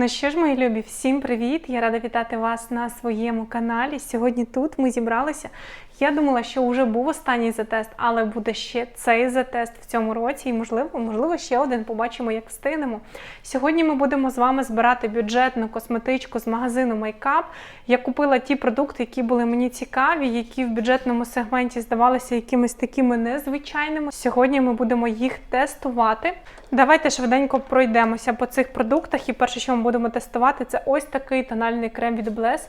Ну що ж, мої любі, всім привіт! Я рада вітати вас на своєму каналі. Сьогодні тут ми зібралися. Я думала, що вже був останній затест, але буде ще цей затест в цьому році, і можливо, можливо, ще один побачимо, як встигнемо. Сьогодні ми будемо з вами збирати бюджетну косметичку з магазину Makeup. Я купила ті продукти, які були мені цікаві, які в бюджетному сегменті здавалися якимись такими незвичайними. Сьогодні ми будемо їх тестувати. Давайте швиденько пройдемося по цих продуктах. І перше, що ми будемо тестувати, це ось такий тональний крем від Bless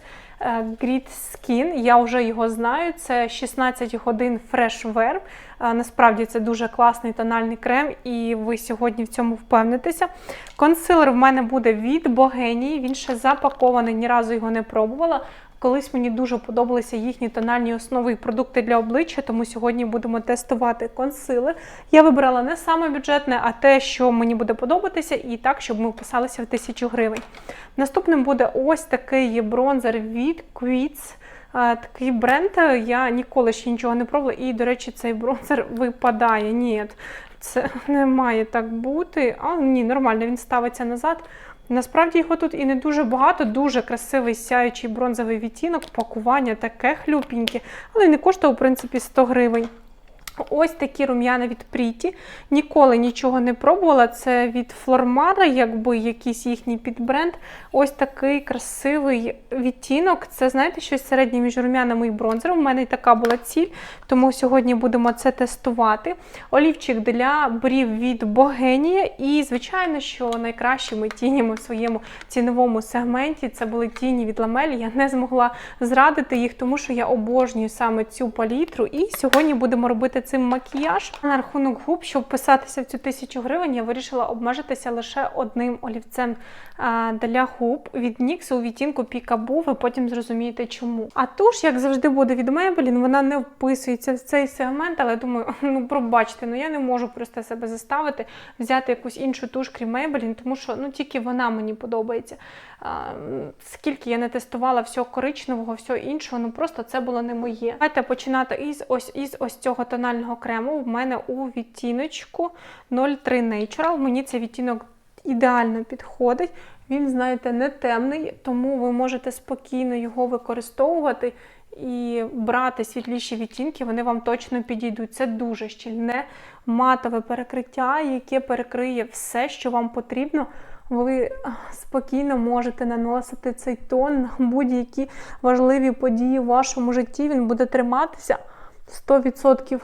Grit Skin. Я вже його знаю. Це 16 годин Fresh Wear. Е, Насправді це дуже класний тональний крем, і ви сьогодні в цьому впевнитеся. Консилер в мене буде від Богенії. Він ще запакований, ні разу його не пробувала. Колись мені дуже подобалися їхні тональні основи і продукти для обличчя, тому сьогодні будемо тестувати консилер. Я вибрала не саме бюджетне, а те, що мені буде подобатися, і так, щоб ми вписалися в 1000 гривень. Наступним буде ось такий бронзер від Quits. Такий бренд е, я ніколи ще нічого не пробувала. І, до речі, цей бронзер випадає. Ні, це не має так бути. А ні, нормально, він ставиться назад. Насправді його тут і не дуже багато, дуже красивий сяючий бронзовий відтінок, пакування таке хлюпіньке, але не коштує, в принципі, 100 гривень. Ось такі рум'яна від Пріті. Ніколи нічого не пробувала. Це від Флормара, якби якийсь їхній підбренд. Ось такий красивий відтінок. Це, знаєте, щось середнє між рум'янами і бронзером. У мене і така була ціль, тому сьогодні будемо це тестувати. Олівчик для брів від Богенія. І, звичайно, що найкращими тінями в своєму ціновому сегменті це були тіні від Ламелі. Я не змогла зрадити їх, тому що я обожнюю саме цю палітру. І сьогодні будемо робити цим макіяж. На рахунок губ, щоб вписатися в цю тисячу гривень, я вирішила обмежитися лише одним олівцем для губ від NYX у відтінку Пікабу. Ви потім зрозумієте, чому. А туш, як завжди, буде від Maybelline, вона не вписується в цей сегмент, але думаю, ну пробачте, ну я не можу просто себе заставити взяти якусь іншу туш, крім Maybelline, тому що ну тільки вона мені подобається. Скільки я не тестувала всього коричневого, всього іншого, ну просто це було не моє. Давайте починати із ось із ось цього тонального крему. В мене у відтіночку 03 Natural. Мені цей відтінок ідеально підходить. Він, знаєте, не темний, тому ви можете спокійно його використовувати і брати світліші відтінки, вони вам точно підійдуть. Це дуже щільне матове перекриття, яке перекриє все, що вам потрібно. Ви спокійно можете наносити цей тон на будь-які важливі події в вашому житті. Він буде триматися 100%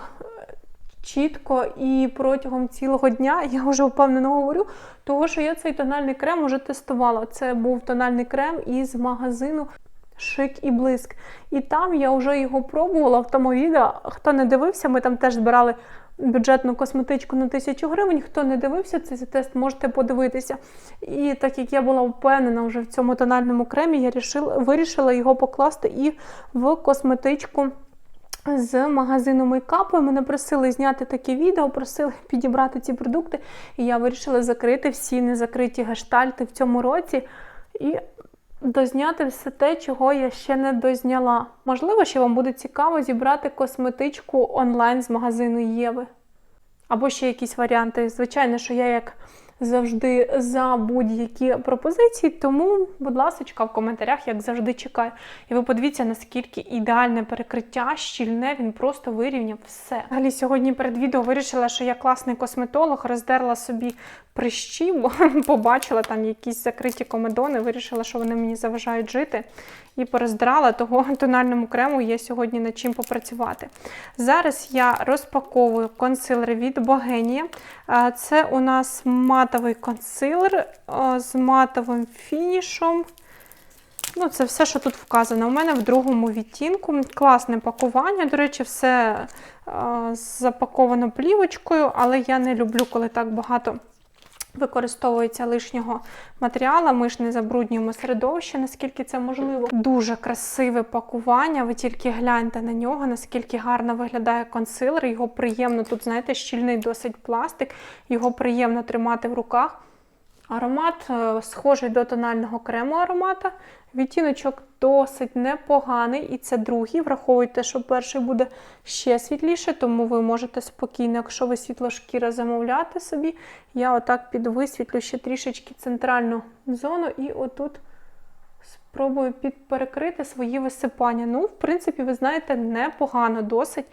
чітко і протягом цілого дня я вже впевнено говорю, того що я цей тональний крем вже тестувала. Це був тональний крем із магазину Шик і блиск. І там я вже його пробувала в тому відео. Хто не дивився, ми там теж збирали бюджетну косметичку на 1000 гривень. Хто не дивився цей тест, можете подивитися. І так як я була впевнена вже в цьому тональному кремі, я рішила, вирішила його покласти і в косметичку. З магазину мейкапу мене просили зняти таке відео, просили підібрати ці продукти, і я вирішила закрити всі незакриті гештальти в цьому році і дозняти все те, чого я ще не дозняла. Можливо, ще вам буде цікаво зібрати косметичку онлайн з магазину Єви. Або ще якісь варіанти. Звичайно, що я як завжди за будь-які пропозиції, тому, будь ласка, в коментарях, як завжди, чекаю. І ви подивіться, наскільки ідеальне перекриття, щільне, він просто вирівняв все. Взагалі, сьогодні перед відео вирішила, що я класний косметолог, роздерла собі прищі, бо побачила там якісь закриті комедони, вирішила, що вони мені заважають жити. І пороздрала того тональному крему є сьогодні над чим попрацювати. Зараз я розпаковую консилер від Богенія. Це у нас матовий консилер з матовим фінішом. Ну, Це все, що тут вказано. У мене в другому відтінку. Класне пакування. До речі, все запаковано плівочкою, але я не люблю, коли так багато використовується лишнього матеріалу, ми ж не забруднюємо середовище, наскільки це можливо. Дуже красиве пакування. Ви тільки гляньте на нього, наскільки гарно виглядає консилер. Його приємно тут, знаєте, щільний досить пластик, його приємно тримати в руках. Аромат е, схожий до тонального крему аромата. Відтіночок досить непоганий, і це другий. Враховуйте, що перший буде ще світліше, тому ви можете спокійно, якщо ви світлошкіра, замовляти собі. Я отак підвисвітлю ще трішечки центральну зону і отут спробую підперекрити свої висипання. Ну, в принципі, ви знаєте, непогано досить.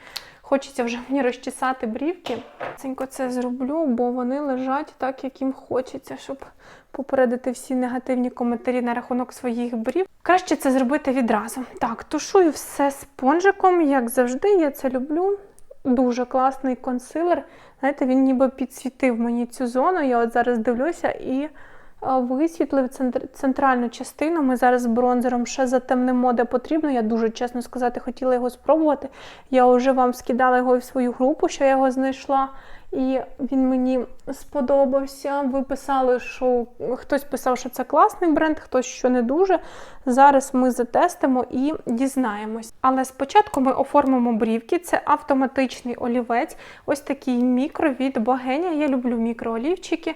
Хочеться вже мені розчесати брівки. Ценько це зроблю, бо вони лежать так, як їм хочеться, щоб попередити всі негативні коментарі на рахунок своїх брів. Краще це зробити відразу. Так, тушую все спонжиком, як завжди, я це люблю. Дуже класний консилер. Знаєте, він ніби підсвітив мені цю зону. Я от зараз дивлюся і висвітлив центральну частину. Ми зараз бронзером ще затемнимо, де потрібно. Я дуже чесно сказати, хотіла його спробувати. Я вже вам скидала його в свою групу, що я його знайшла. І він мені сподобався. Ви писали, що хтось писав, що це класний бренд, хтось що не дуже. Зараз ми затестимо і дізнаємось. Але спочатку ми оформимо брівки. Це автоматичний олівець. Ось такий мікро від Богеня. Я люблю мікроолівчики.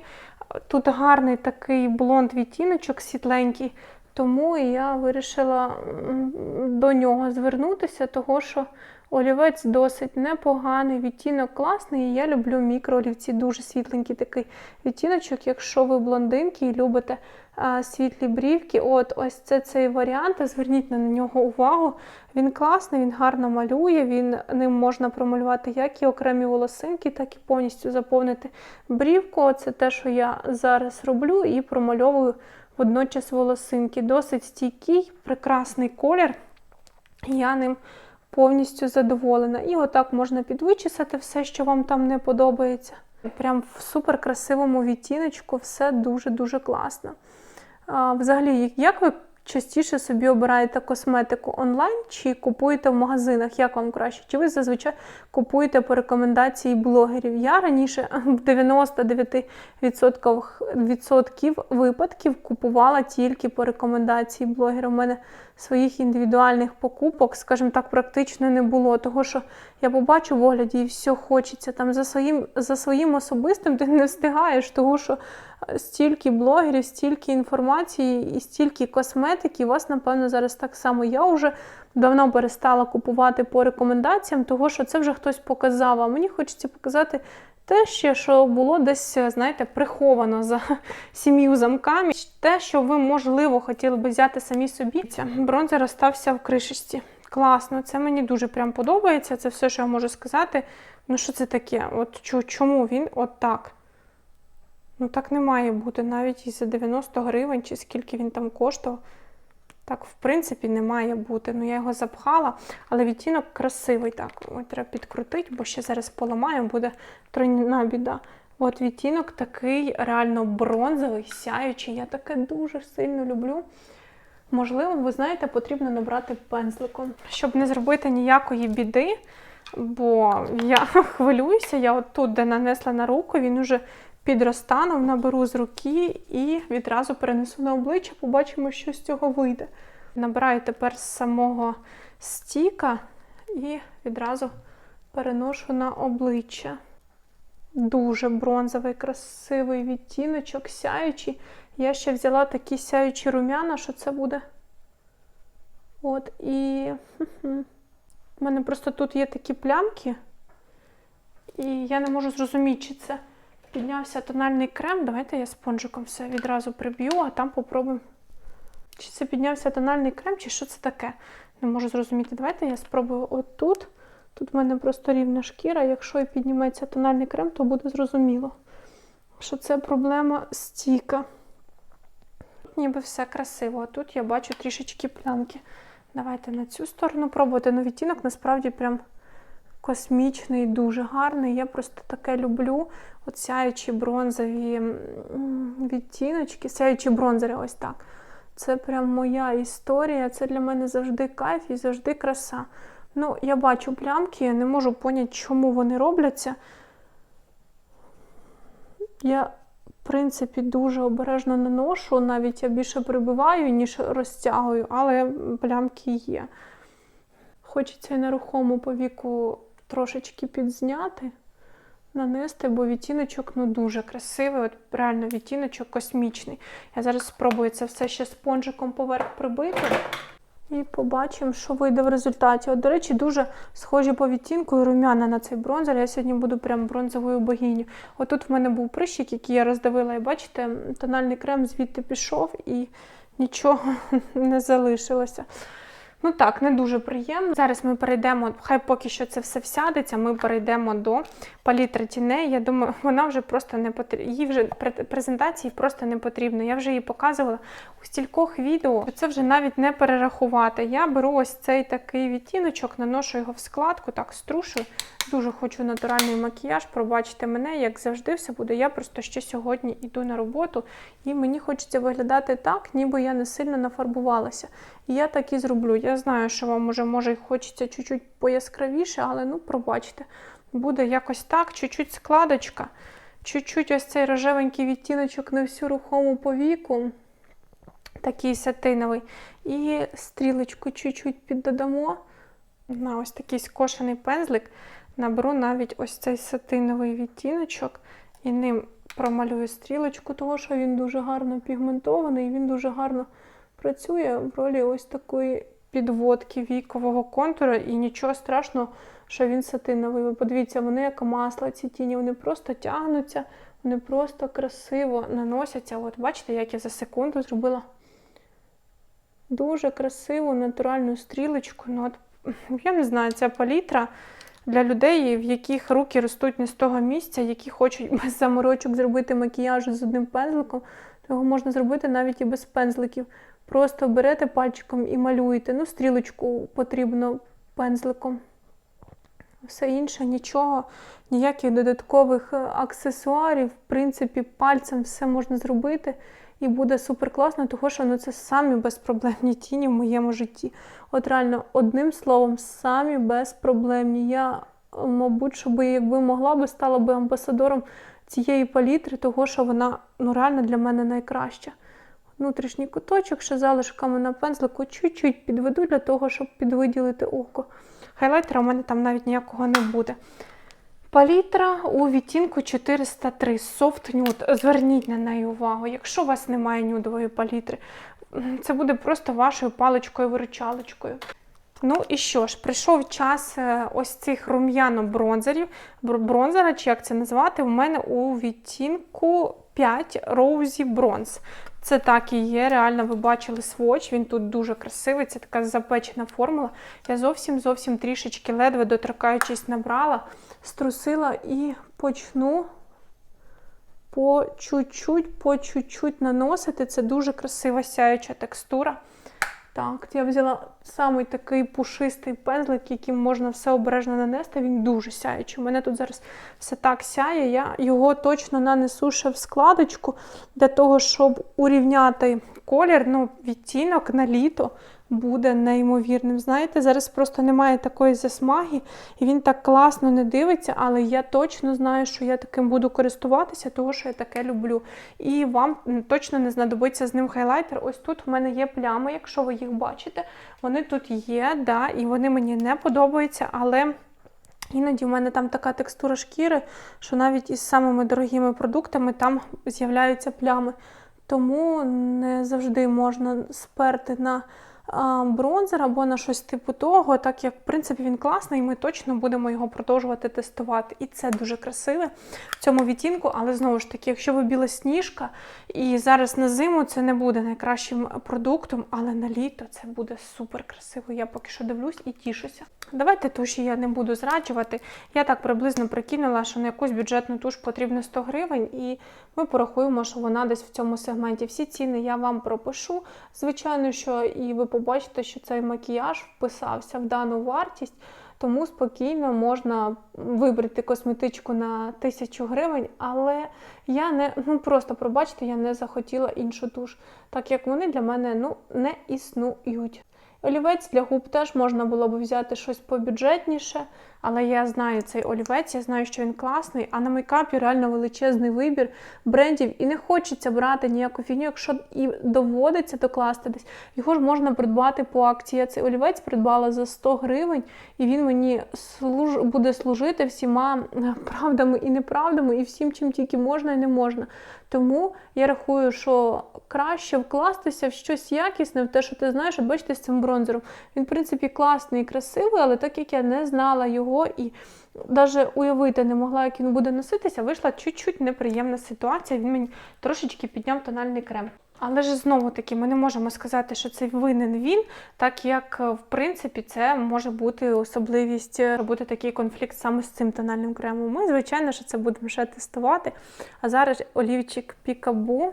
Тут гарний такий блонд відтіночок світленький. Тому я вирішила до нього звернутися, того що олівець досить непоганий, відтінок класний. І я люблю мікроолівці, дуже світленький такий відтіночок. Якщо ви блондинки і любите а, світлі брівки, от ось це цей варіант. Зверніть на нього увагу. Він класний, він гарно малює, він ним можна промалювати як і окремі волосинки, так і повністю заповнити брівку. Це те, що я зараз роблю, і промальовую водночас волосинки. Досить стійкий, прекрасний колір. Я ним повністю задоволена. І отак можна підвичесати все, що вам там не подобається. Прям в супер красивому відтіночку, все дуже-дуже класно. А, взагалі, як ви частіше собі обираєте косметику онлайн чи купуєте в магазинах? Як вам краще? Чи ви зазвичай купуєте по рекомендації блогерів? Я раніше в 99% випадків купувала тільки по рекомендації блогера. У мене своїх індивідуальних покупок, скажімо так, практично не було. Того, що я побачу в огляді і все хочеться. Там за своїм, за своїм особистим ти не встигаєш, того що е, стільки блогерів, стільки інформації і стільки косметики. У вас, напевно, зараз так само. Я вже давно перестала купувати по рекомендаціям, того що це вже хтось показав. А мені хочеться показати. Те ще, що було десь, знаєте, приховано за сім'ю замками, те, що ви, можливо, хотіли би взяти самі собі. Бронзер остався в кришечці. Класно, це мені дуже прям подобається. Це все, що я можу сказати. Ну, що це таке? От чому він от так? Ну, так не має бути, навіть і за 90 гривень, чи скільки він там коштував. Так, в принципі, не має бути. Ну, я його запхала, але відтінок красивий. Так, Ой, треба підкрутити, бо ще зараз поламаю, буде тройна біда. От відтінок такий реально бронзовий, сяючий. Я таке дуже сильно люблю. Можливо, ви знаєте, потрібно набрати пензликом, щоб не зробити ніякої біди, бо я хвилююся, я от тут, де нанесла на руку, він уже підростанув, наберу з руки і відразу перенесу на обличчя, побачимо, що з цього вийде. Набираю тепер з самого стіка і відразу переношу на обличчя. Дуже бронзовий, красивий відтіночок, сяючий. Я ще взяла такі сяючі рум'яна, що це буде. От, і в мене просто тут є такі плямки, і я не можу зрозуміти, чи це піднявся тональний крем. Давайте я спонжиком все відразу приб'ю, а там попробуємо. Чи це піднявся тональний крем, чи що це таке? Не можу зрозуміти. Давайте я спробую отут. Тут в мене просто рівна шкіра. Якщо і підніметься тональний крем, то буде зрозуміло, що це проблема стіка. Ніби все красиво, а тут я бачу трішечки плямки. Давайте на цю сторону пробувати. Ну, відтінок насправді прям космічний, дуже гарний. Я просто таке люблю. От сяючі бронзові відтіночки, сяючі бронзери, ось так. Це прям моя історія. Це для мене завжди кайф і завжди краса. Ну, я бачу плямки, я не можу поняти, чому вони робляться. Я, в принципі, дуже обережно наношу, навіть я більше прибиваю, ніж розтягую, але плямки є. Хочеться і нерухому повіку трошечки підзняти. нанести, бо відтіночок ну дуже красивий, от реально відтіночок космічний. Я зараз спробую це все ще спонжиком поверх прибити. І побачимо, що вийде в результаті. От, до речі, дуже схожі по відтінку і румяна на цей бронзер. Я сьогодні буду прям бронзовою богиню. Отут в мене був прищик, який я роздавила, і бачите, тональний крем звідти пішов і нічого не залишилося. Ну так, не дуже приємно. Зараз ми перейдемо, хай поки що це все всядеться, ми перейдемо до палітри тіней. Я думаю, вона вже просто не потрібна. Їй вже презентації просто не потрібно. Я вже її показувала у стількох відео. Це вже навіть не перерахувати. Я беру ось цей такий відтіночок, наношу його в складку, так струшую. Дуже хочу натуральний макіяж. Пробачте мене, як завжди, все буде. Я просто ще сьогодні йду на роботу, і мені хочеться виглядати так, ніби я не сильно нафарбувалася. І я так і зроблю. Я знаю, що вам уже може хочеться чуть-чуть пояскравіше, але ну пробачте. Буде якось так, чуть-чуть складочка, чуть-чуть ось цей рожевенький відтіночок на всю рухому повіку, такий сатиновий. І стрілочку чуть-чуть піддодамо на ось такий скошений пензлик. Наберу навіть ось цей сатиновий відтіночок і ним промалюю стрілочку, того що він дуже гарно пігментований, він дуже гарно працює в ролі ось такої підводки вікового контура, і нічого страшного, що він сатиновий. Ви подивіться, вони як масло, ці тіні, вони просто тягнуться, вони просто красиво наносяться. От бачите, як я за секунду зробила дуже красиву натуральну стрілочку. Ну, от, я не знаю, ця палітра для людей, в яких руки ростуть не з того місця, які хочуть без заморочок зробити макіяж з одним пензликом, то його можна зробити навіть і без пензликів. Просто берете пальчиком і малюєте. Ну, стрілочку потрібно пензликом. Все інше, нічого, ніяких додаткових е, аксесуарів, в принципі, пальцем все можна зробити. І буде супер класно, тому що ну, це самі безпроблемні тіні в моєму житті. От реально, одним словом, самі безпроблемні. Я, е, мабуть, щоб якби могла би, стала би амбасадором цієї палітри, того що вона ну, реально для мене найкраща. Внутрішній куточок, ще залишками на пензлику чуть-чуть підведу для того, щоб підвиділити око. Хайлайтера у мене там навіть ніякого не буде. Палітра у відтінку 403 Soft Nude. Зверніть на неї увагу. Якщо у вас немає нюдової палітри, це буде просто вашою паличкою-виручалочкою. Ну і що ж, прийшов час е, ось цих рум'яно-бронзерів. Бронзера, чи як це назвати, у мене у відтінку 5 Rosy Bronze. Це так і є. Реально, ви бачили сводч, він тут дуже красивий, це така запечена формула. Я зовсім зовсім трішечки ледве доторкаючись набрала, струсила і почну по чуть-чуть, по чуть-чуть наносити. Це дуже красива сяюча текстура. Так, я взяла самий такий пушистий пензлик, яким можна все обережно нанести. Він дуже сяючий. У мене тут зараз все так сяє. Я його точно нанесу ще в складочку для того, щоб урівняти колір, ну, відтінок на літо буде неймовірним. Знаєте, зараз просто немає такої засмаги, і він так класно не дивиться, але я точно знаю, що я таким буду користуватися, тому що я таке люблю. І вам точно не знадобиться з ним хайлайтер. Ось тут в мене є плями, якщо ви їх бачите. Вони тут є, да, і вони мені не подобаються, але. Іноді в мене там така текстура шкіри, що навіть із самими дорогими продуктами там з'являються плями. Тому не завжди можна сперти на бронзер або на щось типу того, так як в принципі він класний, і ми точно будемо його продовжувати тестувати. І це дуже красиве в цьому відтінку, але знову ж таки, якщо ви білосніжка, і зараз на зиму це не буде найкращим продуктом, але на літо це буде супер красиво. Я поки що дивлюсь і тішуся. Давайте туші я не буду зраджувати. Я так приблизно прикинула, що на якусь бюджетну туш потрібно 100 гривень, і ми порахуємо, що вона десь в цьому сегменті. Всі ціни я вам пропишу. Звичайно, що і ви побачите, що цей макіяж вписався в дану вартість. Тому спокійно можна вибрати косметичку на тисячу гривень, але я не ну просто пробачте, я не захотіла іншу туш, так як вони для мене ну не існують. Олівець для губ теж можна було б взяти щось побюджетніше, але я знаю цей олівець, я знаю, що він класний, а на мейкапі реально величезний вибір брендів і не хочеться брати ніяку фігню, якщо і доводиться докласти десь. Його ж можна придбати по акції. Я цей олівець придбала за 100 гривень, і він мені служ... буде служити всіма правдами і неправдами, і всім, чим тільки можна і не можна. Тому я рахую, що краще вкластися в щось якісне, в те, що ти знаєш, бачите, з цим бронзером. Він, в принципі, класний і красивий, але так як я не знала його і навіть уявити не могла, як він буде носитися, вийшла чуть-чуть неприємна ситуація. Він мені трошечки підняв тональний крем. Але ж знову таки, ми не можемо сказати, що це винен він, так як е, в принципі це може бути особливість е, бути такий конфлікт саме з цим тональним кремом. Ми, звичайно, що це будемо ще тестувати. А зараз олівчик Пікабу.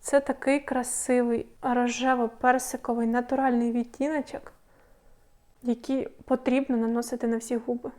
Це такий красивий рожево-персиковий натуральний відтіночок, який потрібно наносити на всі губи.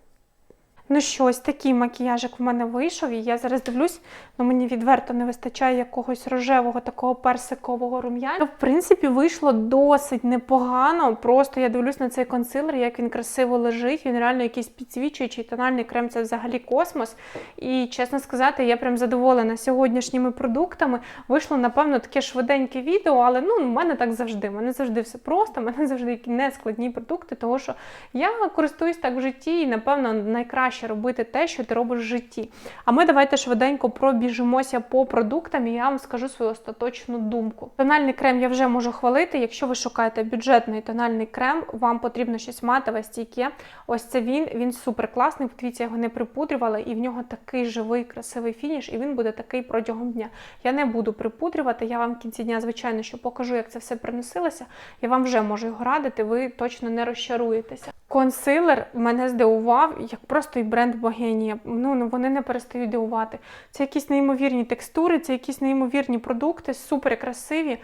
Ну що, ось такий макіяжик в мене вийшов, і я зараз дивлюсь, ну мені відверто не вистачає якогось рожевого такого персикового рум'яна. В принципі, вийшло досить непогано. Просто я дивлюсь на цей консилер, як він красиво лежить. Він реально якийсь підсвічуючий тональний крем це взагалі космос. І чесно сказати, я прям задоволена сьогоднішніми продуктами. Вийшло, напевно, таке швиденьке відео, але ну, в мене так завжди. У мене завжди все просто, в мене завжди нескладні продукти, тому що я користуюсь так в житті і, напевно, найкраще робити те, що ти робиш в житті. А ми давайте швиденько пробіжимося по продуктам, і я вам скажу свою остаточну думку. Тональний крем я вже можу хвалити. Якщо ви шукаєте бюджетний тональний крем, вам потрібно щось матове, стійке. Ось це він, він супер класний. Подивіться, його не припудрювала, і в нього такий живий, красивий фініш, і він буде такий протягом дня. Я не буду припудрювати, я вам в кінці дня, звичайно, що покажу, як це все приносилося. Я вам вже можу його радити, ви точно не розчаруєтеся. Консилер мене здивував, як просто і бренд Богенія. Ну, ну вони не перестають дивувати. Це якісь неймовірні текстури, це якісь неймовірні продукти, супер красиві,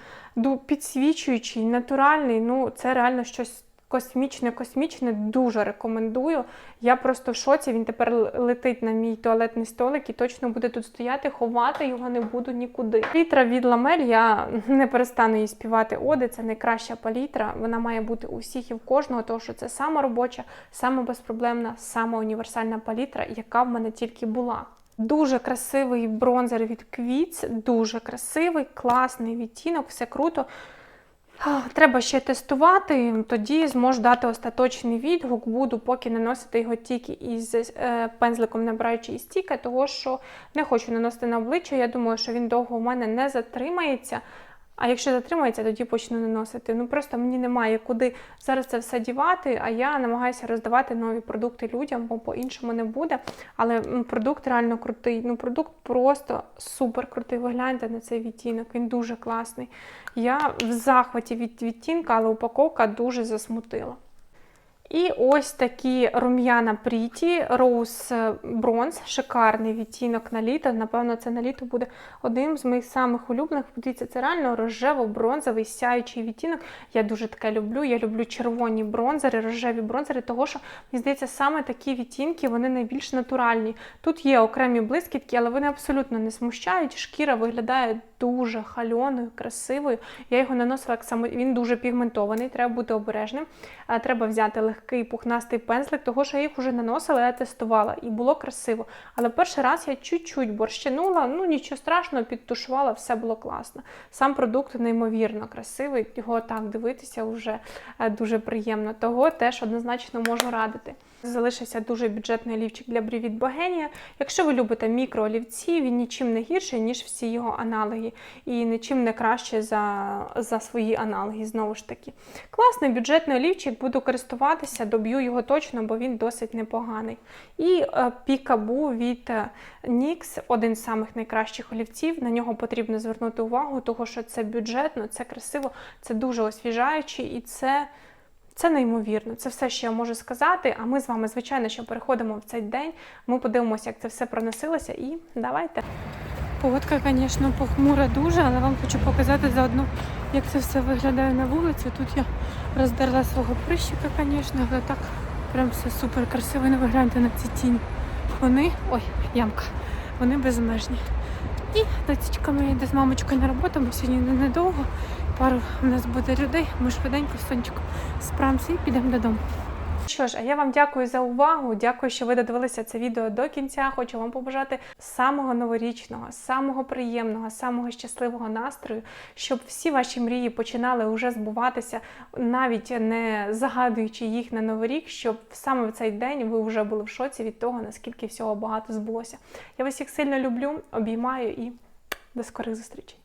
підсвічуючі, натуральний. Ну, це реально щось космічне, космічне. Дуже рекомендую. Я просто в шоці. Він тепер летить на мій туалетний столик і точно буде тут стояти, ховати його не буду нікуди. Палітра від Ламель, я не перестану їй співати оди. Це найкраща палітра. Вона має бути у всіх і в кожного, тому що це сама робоча, сама безпроблемна, сама універсальна палітра, яка в мене тільки була. Дуже красивий бронзер від Квіц, дуже красивий, класний відтінок, все круто. Треба ще тестувати, тоді зможу дати остаточний відгук. Буду поки наносити його тільки із е, пензликом, набираючи із стіка, того що не хочу наносити на обличчя. Я думаю, що він довго у мене не затримається. А якщо затримається, тоді почну наносити. Ну просто мені немає куди зараз це все дівати, а я намагаюся роздавати нові продукти людям, бо по-іншому не буде. Але продукт реально крутий. Ну, продукт просто супер крутий. Ви гляньте на цей відтінок, він дуже класний. Я в захваті від відтінка, але упаковка дуже засмутила. І ось такі рум'яна Пріті, Rose Bronze, шикарний відтінок на літо. Напевно, це на літо буде одним з моїх самих улюблених. Подивіться, це реально рожево-бронзовий сяючий відтінок. Я дуже таке люблю. Я люблю червоні бронзери, рожеві бронзери, того що, мені здається, саме такі відтінки вони найбільш натуральні. Тут є окремі блискітки, але вони абсолютно не смущають. Шкіра виглядає дуже хальоною, красивою. Я його наносила як само. Він дуже пігментований, треба бути обережним. Треба взяти легкий пухнастий пензлик, того що я їх вже наносила, я тестувала і було красиво. Але перший раз я чуть-чуть борщинула, ну нічого страшного, підтушувала, все було класно. Сам продукт неймовірно красивий, його так дивитися вже е, дуже приємно. Того теж однозначно можу радити. Залишився дуже бюджетний олівчик для брів від Богенія. Якщо ви любите мікроолівці, він нічим не гірший, ніж всі його аналоги, і нічим не краще за, за свої аналоги. Знову ж таки, класний бюджетний олівчик, буду користуватися, доб'ю його точно, бо він досить непоганий. І е, Пікабу від е, NYX, один з самих найкращих олівців. На нього потрібно звернути увагу, тому що це бюджетно, це красиво, це дуже освіжаюче і це. Це неймовірно, це все, що я можу сказати. А ми з вами, звичайно, що переходимо в цей день. Ми подивимося, як це все проносилося, і давайте. Погодка, звісно, похмура дуже, але вам хочу показати заодно, як це все виглядає на вулиці. Тут я роздерла свого прищика, звісно, але так прям все супер красиво. Не вигляньте на ці тіні. Вони, ой, ямка, вони безмежні. І дочечка моя йде з мамочкою на роботу, бо сьогодні недовго. пару у нас буде людей. Ми швиденько з сонечком справимося і підемо додому. Що ж, а я вам дякую за увагу. Дякую, що ви додивилися це відео до кінця. Хочу вам побажати самого новорічного, самого приємного, самого щасливого настрою, щоб всі ваші мрії починали уже збуватися, навіть не загадуючи їх на новий рік, щоб саме в цей день ви вже були в шоці від того, наскільки всього багато збулося. Я вас всіх сильно люблю, обіймаю і до скорих зустрічей.